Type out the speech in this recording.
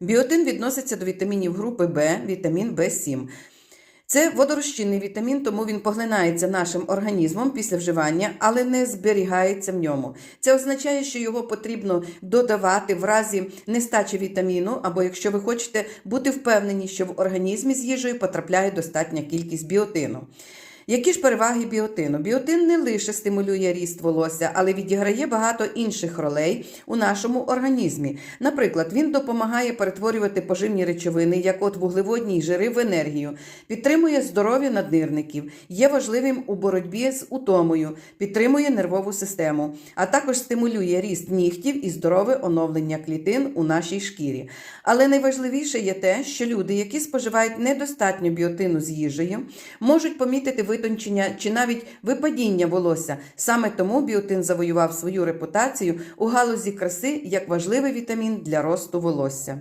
Біотин відноситься до вітамінів групи В, вітамін В7. Це водорозчинний вітамін, тому він поглинається нашим організмом після вживання, але не зберігається в ньому. Це означає, що його потрібно додавати в разі нестачі вітаміну, або якщо ви хочете бути впевнені, що в організмі з їжею потрапляє достатня кількість біотину. Які ж переваги біотину? Біотин не лише стимулює ріст волосся, але відіграє багато інших ролей у нашому організмі. Наприклад, він допомагає перетворювати поживні речовини, як от вуглеводні жири, в енергію, підтримує здоров'я наднирників, є важливим у боротьбі з утомою, підтримує нервову систему, а також стимулює ріст нігтів і здорове оновлення клітин у нашій шкірі. Але найважливіше є те, що люди, які споживають недостатньо біотину з їжею, можуть помітити витончення чи навіть випадіння волосся. Саме тому біотин завоював свою репутацію у галузі краси як важливий вітамін для росту волосся.